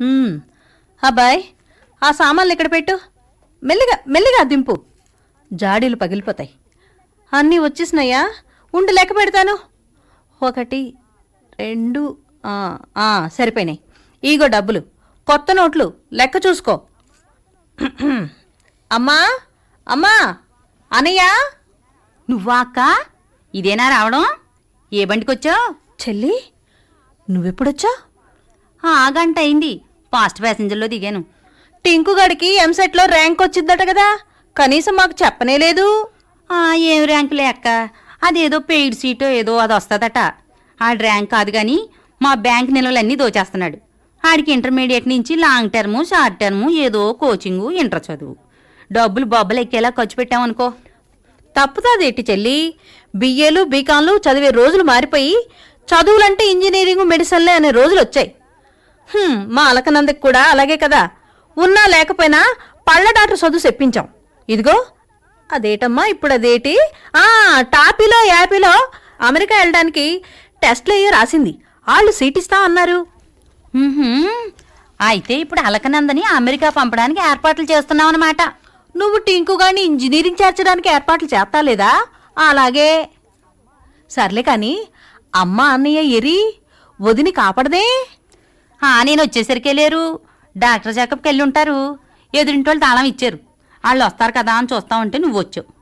అబ్బాయ్ ఆ సామాన్లు ఇక్కడ పెట్టు? మెల్లిగా మెల్లిగా దింపు. జాడీలు పగిలిపోతాయి. అన్నీ వచ్చేసినాయా? ఉండి లెక్క పెడతాను. ఒకటి రెండు సరిపోయినాయి. ఈగో డబ్బులు. కొత్త నోట్లు. లెక్క చూసుకో. అమ్మా అమ్మా అనయ్య. నువ్వా అక్క? ఇదేనా రావడం? ఏ బండికొచ్చావు? చెల్లి నువ్వెప్పుడొచ్చా ఆ గంట అయింది. ఫాస్ట్ ప్యాసింజర్లో దిగాను. టింకుగడికి ఎంసెట్లో ర్యాంక్ వచ్చిందట కదా? కనీసం మాకు చెప్పనే లేదు. ఏం ర్యాంకులే అక్క? అదేదో పెయిడ్ సీటో ఏదో అది వస్తుందట. ఆడి ర్యాంక్ కాదు కానీ మా బ్యాంక్ నిల్వలన్నీ దోచేస్తున్నాడు. ఆడికి ఇంటర్మీడియట్ నుంచి లాంగ్ టర్ము షార్ట్ టర్ము ఏదో కోచింగు ఇంటర్ చదువు. డబ్బులు బొబ్బలు ఎక్కేలా ఖర్చు పెట్టామనుకో. తప్పుతాదేటి చెల్లి? బిఏలు బీకాంలు చదివే రోజులు మారిపోయి చదువులంటే ఇంజనీరింగ్ మెడిసిన్లే అనే రోజులు వచ్చాయి. మా అలకనందకి కూడా అలాగే కదా. ఉన్నా లేకపోయినా పళ్ళ డాక్టర్ చదువు చెప్పించాం. ఇదిగో అదేటమ్మా ఇప్పుడు అదేటి ఆ టాపీలో యాపీలో అమెరికా వెళ్ళడానికి టెస్ట్లు అయ్యి రాసింది. వాళ్ళు సీట్ ఇస్తా అన్నారు. అయితే ఇప్పుడు అలకనందని అమెరికా పంపడానికి ఏర్పాట్లు చేస్తున్నామన్నమాట నువ్వు టింకు గాని ఇంజనీరింగ్ చేర్చడానికి ఏర్పాట్లు చేస్తా లేదా? అలాగే. సర్లే కాని అమ్మ అన్నయ్య ఎరి వదిని కాపాడదే. నేను వచ్చేసరికి లేరు. డాక్టర్ చెకప్కి వెళ్ళి ఉంటారు. ఎదురింటి వాళ్ళు తాళం ఇచ్చారు. వాళ్ళు వస్తారు కదా అని చూస్తా ఉంటే నువ్వు వచ్చావు.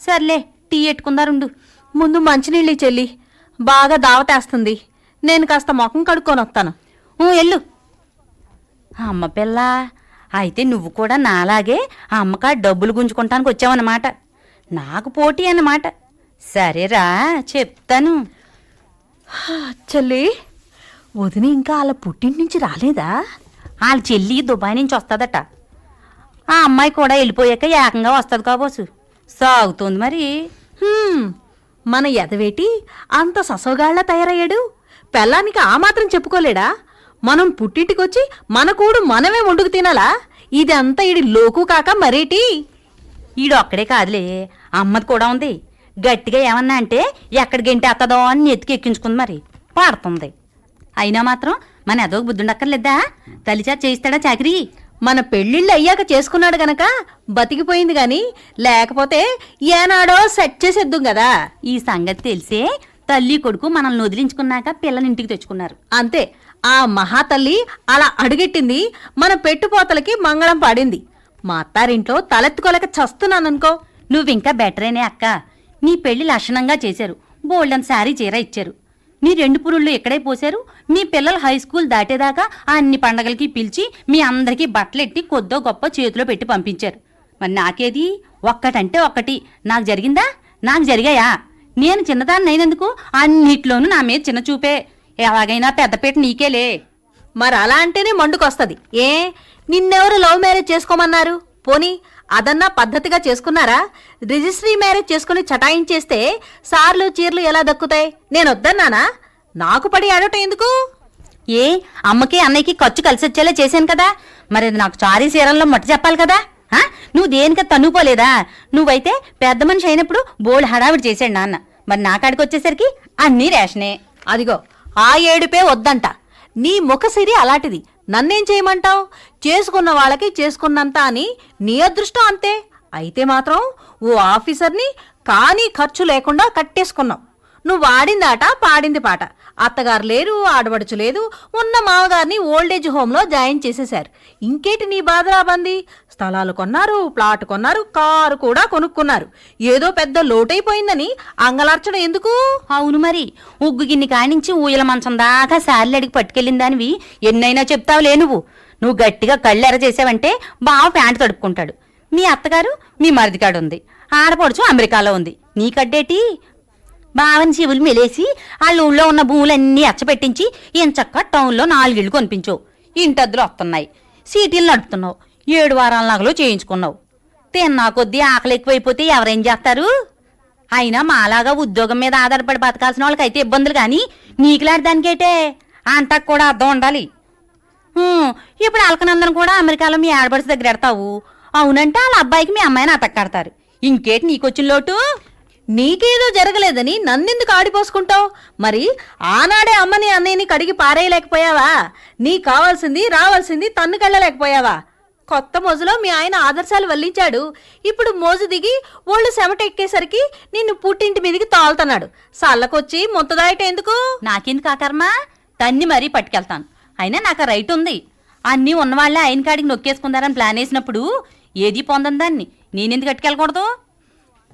సర్లే టీ ఎట్టుకుందారుండు ముందు మంచినీళ్ళు చెల్లి. బాగా దావతేస్తుంది. నేను కాస్త ముఖం కడుక్కొని వస్తాను. వెళ్ళు. అమ్మ పిల్ల అయితే నువ్వు కూడా నాలాగే ఆ అమ్మకా డబ్బులు గుంజుకుంటానికి వచ్చావన్నమాట. నాకు పోటీ అన్నమాట. సరేరా చెప్తాను. చెల్లి. వదిని ఇంకా వాళ్ళ పుట్టింటి నుంచి రాలేదా? వాళ్ళ చెల్లి దుబాయ్ నుంచి వస్తుందట. ఆ అమ్మాయి కూడా వెళ్ళిపోయాక ఏకంగా వస్తుంది కాబోసు సాగుతుంది మరి. మన ఎదవేటి అంత ససోగాళ్ళ తయారయ్యాడు. పెళ్ళానికి ఆ మాత్రం చెప్పుకోలేడా? మనం పుట్టింటికొచ్చి మన కూడు మనమే వండుకు తినాలా? ఇదంతా ఈడి లోకు కాక మరేటి? ఈడు ఒక్కడే కాదులే. అమ్మది కూడా ఉంది. గట్టిగా ఏమన్నా అంటే ఎక్కడికి గంటి అత్తదో అని ఎత్తుకెక్కించుకుంది ఎక్కించుకుంది మరి. పాడుతుంది. అయినా మాత్రం మన ఎదోకి బుద్ధుండక్కర్లేదా తలిచా చేయిస్తాడా చాకరీ? మన పెళ్ళిళ్ళు అయ్యాక చేసుకున్నాడు గనక బతికిపోయింది గాని లేకపోతే ఏనాడో సెట్ చేసేద్దాం కదా ఈ సంగతి తెలిసే తల్లి కొడుకు మనల్ని వదిలించుకున్నాక పిల్లని ఇంటికి తెచ్చుకున్నారు. అంతే. ఆ మహాతల్లి అలా అడుగెట్టింది మన పెట్టుపోతలకి మంగళం పాడింది. మా అత్తారింట్లో తలెత్తుకోలేక చస్తున్నాననుకో. నువ్వింకా బెటరేనే అక్క. నీ పెళ్ళి లక్షణంగా చేశారు. బోల్డన్ శారీ చీర ఇచ్చారు. మీ రెండు పురుళ్ళు ఎక్కడే పోశారు? మీ పిల్లలు హై స్కూల్ దాటేదాకా అన్ని పండగలకి పిలిచి మీ అందరికీ బట్టలెట్టి కొద్దో గొప్ప చేతిలో పెట్టి పంపించారు. మరి నాకేది? ఒక్కటంటే ఒక్కటి. నాకు జరిగిందా? నాకు జరిగాయా? నేను చిన్నదాన్ని అయినందుకు అన్నిట్లోనూ నా మీద చిన్న చూపే. ఎలాగైనా పెద్దపేట నీకేలే. మరి అలా అంటేనే మండుకొస్తుంది. ఏ? నిన్నెవరు లవ్ మ్యారేజ్ చేసుకోమన్నారు? పోనీ అదన్నా పద్ధతిగా చేసుకున్నారా? రిజిస్ట్రీ మ్యారేజ్ చేసుకుని చటాయించేస్తే సార్లు చీరలు ఎలా దక్కుతాయి? నేను వద్దన్నానా నాకు పడి ఆడటం ఎందుకు? ఏ అమ్మకి అన్నయ్యకి ఖర్చు కలిసి వచ్చేలా చేశాను కదా. మరి నాకు చారీ సీరల్లో మట్టి చెప్పాలి కదా? నువ్వు దేనిక తన్నుకోలేదా? నువ్వైతే పెద్ద మనిషి అయినప్పుడు బోల్డ్ హడావిడి చేశాడు నాన్న. మరి నా కాడికి వచ్చేసరికి అన్నీ రేషనే. అదిగో ఆ ఏడుపే వద్దంట. నీ ముఖసిరి అలాంటిది. నన్నేం చేయమంటావు? చేసుకున్న వాళ్ళకి చేసుకున్నంత అని నీ అదృష్టం అంతే. అయితే మాత్రం ఓ ఆఫీసర్ని కానీ ఖర్చు లేకుండా కట్టేసుకున్నావు. నువ్వు ఆడింది ఆట పాడింది పాట. అత్తగారు లేరు ఆడబడుచు లేదు. ఉన్న మామగారిని ఓల్డేజ్ హోమ్లో జాయిన్ చేసేశారు. ఇంకేటి నీ బాధరాబంది స్థలాలు కొన్నారు ప్లాట్ కొన్నారు కారు కూడా కొనుక్కున్నారు. ఏదో పెద్ద లోటైపోయిందని అంగలార్చడం ఎందుకు? అవును మరి. ఉగ్గు గిన్ని కానించి ఊయల మంచం దాకా శాలెడికి పట్టుకెళ్ళిన దానివి ఎన్నైనా చెప్తావులే నువ్వు. నువ్వు గట్టిగా కళ్ళెర చేసావంటే బావ ప్యాంటు తడుపుకుంటాడు. మీ అత్తగారు మీ మరిదికాడు ఉంది. ఆడపడుచు అమెరికాలో ఉంది. నీకడ్డేటి బావని శివులు మెలేసి వాళ్ళ ఊళ్ళో ఉన్న భూములన్నీ అచ్చపెట్టించి ఎంచక్క టౌన్లో నాలుగిళ్ళు కొనిపించావు ఇంటద్దులు వస్తున్నాయి. సీటీలు నడుపుతున్నావు. ఏడు వారాల నగలు చేయించుకున్నావు. తిన్నా కొద్దీ ఆకలి ఎక్కువైపోతే ఎవరేం చేస్తారు? అయినా మాలాగా ఉద్యోగం మీద ఆధారపడి బతకాల్సిన వాళ్ళకైతే ఇబ్బందులు కానీ నీకులాంటి దానికైతే అంతా కూడా అర్థం ఉండాలి. ఇప్పుడు అలకనందనం కూడా అమెరికాలో మీ ఆడబడిసి దగ్గర ఎడతావు. అవునంటే వాళ్ళ అబ్బాయికి మీ అమ్మాయిని అతక్కడతారు ఇంకేటి నీకొచ్చిన లోటు? నీకేదో జరగలేదని నన్నెందుకు ఆడిపోసుకుంటావు? మరి ఆనాడే అమ్మని అన్నయ్యని కడిగి పారేయలేకపోయావా? నీ కావాల్సింది రావాల్సింది తన్నుకెళ్ళలేకపోయావా? కొత్త మోజులో మీ ఆయన ఆదర్శాలు వల్లించాడు. ఇప్పుడు మోజు దిగి ఒళ్ళు చెమటెక్కేసరికి నిన్ను పుట్టింటి మీదికి తోలుతున్నాడు సల్లకొచ్చి ముంతదాయట ఎందుకు? నాకెందుకు ఆ కర్మ? తన్ని మరీ పట్టుకెళ్తాను. అయినా నాకు ఆ రైట్ ఉంది. అన్నీ ఉన్నవాళ్ళే ఆయన కాడికి నొక్కేసుకుందారని ప్లాన్ వేసినప్పుడు ఏది పొందని దాన్ని? నేనెందుకు కట్టుకెళ్ళకూడదు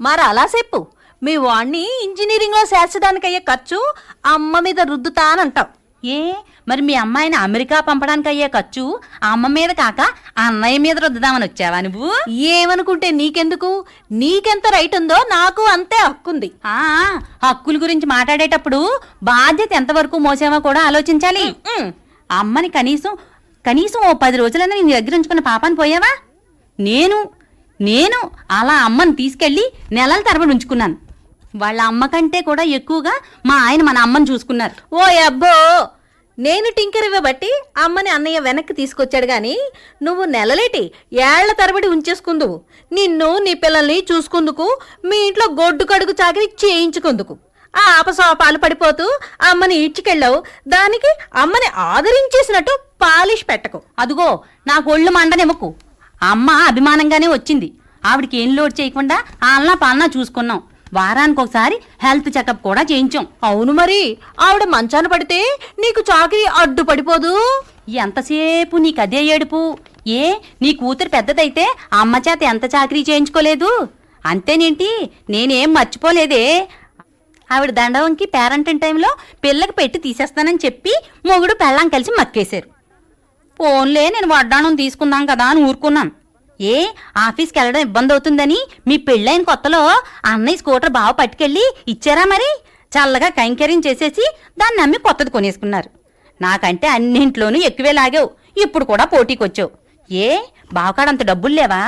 మరి అలా చెప్పు. మీ వాణ్ణి ఇంజనీరింగ్లో చేర్చడానికి అయ్యే ఖర్చు అమ్మ మీద రుద్దుతానంటావు. ఏ? మరి మీ అమ్మాయిని అమెరికా పంపడానికి అయ్యే ఖర్చు ఆ అమ్మ మీద కాక ఆ అన్నయ్య మీద రుద్దుదామని వచ్చావా నువ్వు? ఏమనుకుంటే నీకెందుకు? నీకెంత రైట్ ఉందో నాకు అంతే హక్కుంది. ఆ హక్కుల గురించి మాట్లాడేటప్పుడు బాధ్యత ఎంతవరకు మోసామో కూడా ఆలోచించాలి. అమ్మని కనీసం కనీసం ఓ పది రోజులైనా నీ దగ్గర ఉంచుకున్న పాపాన్ని పోయావా? నేను నేను అలా అమ్మని తీసుకెళ్ళి నెలల తరబడి ఉంచుకున్నాను. వాళ్ళ అమ్మ కంటే కూడా ఎక్కువగా మా ఆయన మన అమ్మని చూసుకున్నారు. ఓ అబ్బో! నేను టింకర్ ఇవ్వబట్టి అమ్మని అన్నయ్య వెనక్కి తీసుకొచ్చాడు గాని నువ్వు నెలలేటి ఏళ్ళ తరబడి ఉంచేసుకుందువు. నిన్ను నీ పిల్లల్ని చూసుకుందుకు మీ ఇంట్లో గొడ్డు కడుగు చాకరి చేయించుకుందుకు. ఆ ఆపసోపాలు పడిపోతూ అమ్మని ఈడ్చుకెళ్ళావు. దానికి అమ్మని ఆదరించేసినట్టు పాలిష్ పెట్టకు. అదుగో నాకు ఒళ్ళు మండనివ్వకు. అమ్మ అభిమానంగానే వచ్చింది. ఆవిడకి ఏం లోడ్ చేయకుండా ఆలనా పాలనా చూసుకున్నాం. వారానికి ఒకసారి హెల్త్ చెకప్ కూడా చేయించాం. అవును మరి. ఆవిడ మంచాన పడితే నీకు చాకరీ అడ్డు పడిపోదు. ఎంతసేపు నీకు అదే ఏడుపు? ఏ నీ కూతురు పెద్దదైతే అమ్మ చేత ఎంత చాకరీ చేయించుకోలేదు? అంతేనేంటి? నేనేం మర్చిపోలేదే. ఆవిడ దండవంకి పేరెంటింగ్ టైంలో పిల్లకి పెట్టి తీసేస్తానని చెప్పి మొగుడు పెళ్ళాం కలిసి మక్కేశారు. పోన్లే నేను వడ్డాణం తీసుకుందాం కదా అని ఊరుకున్నాను. ఏ ఆఫీస్కి వెళ్ళడం ఇబ్బంది అవుతుందని మీ పెళ్ళైన కొత్తలో అన్నయ్య స్కూటర్ బావ పట్టుకెళ్ళి ఇచ్చారా మరి? చల్లగా కైంకర్యం చేసేసి దాన్ని నమ్మి కొత్తది కొనేసుకున్నారు. నాకంటే అన్నింట్లోనూ ఎక్కువే లాగావు. ఇప్పుడు కూడా పోటీకి వచ్చావు ఏ బావకాడంత డబ్బులు లేవా?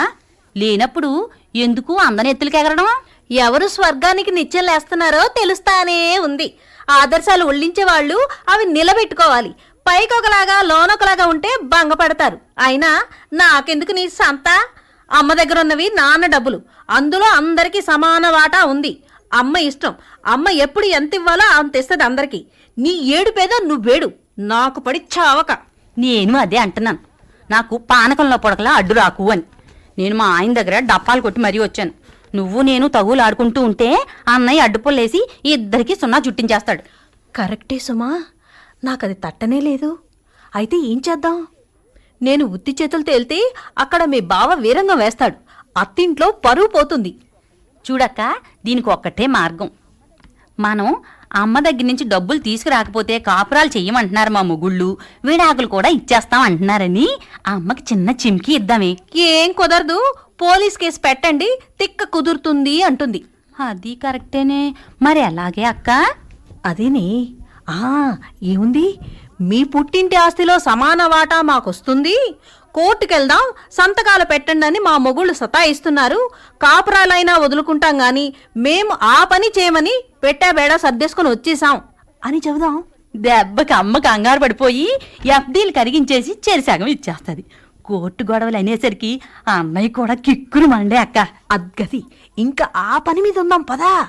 లేనప్పుడు ఎందుకు అందనెత్తులకి ఎగరడం? ఎవరు స్వర్గానికి నిత్యం లేస్తున్నారో తెలుస్తానే ఉంది. ఆదర్శాలు ఒళ్ళించే వాళ్ళు అవి నిలబెట్టుకోవాలి. పైకొకలాగా లోనొకలాగా ఉంటే భంగపడతారు. అయినా నాకెందుకు నీ సంత? అమ్మ దగ్గర ఉన్నవి నాన్న డబ్బులు. అందులో అందరికీ సమాన వాటా ఉంది. అమ్మ ఇష్టం. అమ్మ ఎప్పుడు ఎంత ఇవ్వాలో అంత ఇస్తుంది అందరికీ. నీ ఏడుపేదో నువ్వేడు. నాకు పడి చావక. నేను అదే అంటున్నాను. నాకు పానకంలో పొడకలా అడ్డు రాకు అని. నేను మా ఆయన దగ్గర డప్పాలు కొట్టి మరీ వచ్చాను. నువ్వు నేను తగులు ఆడుకుంటూ ఉంటే అన్నయ్య అడ్డుపొల్లేసి ఇద్దరికి సున్నా చుట్టించేస్తాడు కరెక్టే సుమా. నాకది తట్టనే లేదు. అయితే ఏం చేద్దాం? నేను ఉత్తి చేతులు తేలితే అక్కడ మీ బావ వీరంగం వేస్తాడు. అత్తింట్లో పరువు పోతుంది. చూడక్క దీనికి ఒక్కటే మార్గం. మనం అమ్మ దగ్గర నుంచి డబ్బులు తీసుకురాకపోతే కాపురాలు చెయ్యమంటున్నారు మా మొగుళ్ళు. విడాకులు కూడా ఇచ్చేస్తాం అంటున్నారని ఆ అమ్మకి చిన్న చిమ్కి ఇద్దామే. ఏం కుదరదు. పోలీస్ కేసు పెట్టండి. తిక్క కుదురుతుంది అంటుంది. అది కరెక్టేనే. మరి అలాగే అక్క? అదేనే. ఏముంది? మీ పుట్టింటి ఆస్తిలో సమాన వాటా మాకొస్తుంది. కోర్టుకెళ్దాం సంతకాలు పెట్టండి అని మా మొగుళ్ళు సతాయిస్తున్నారు. కాపురాలైనా వదులుకుంటాం గాని మేము ఆ పని చేయమని పెట్టాబేడా సర్దేసుకొని వచ్చేసాం అని చెబుదాం. దెబ్బకి అమ్మ కంగారు పడిపోయి ఎఫ్డీలు కరిగించేసి చెరిసగం ఇచ్చేస్తుంది. కోర్టు గొడవలు అనేసరికి ఆ అన్నయ్య కూడా కిక్కురు మండే అక్క. అద్గది ఇంకా ఆ పని మీద ఉందాం పదా.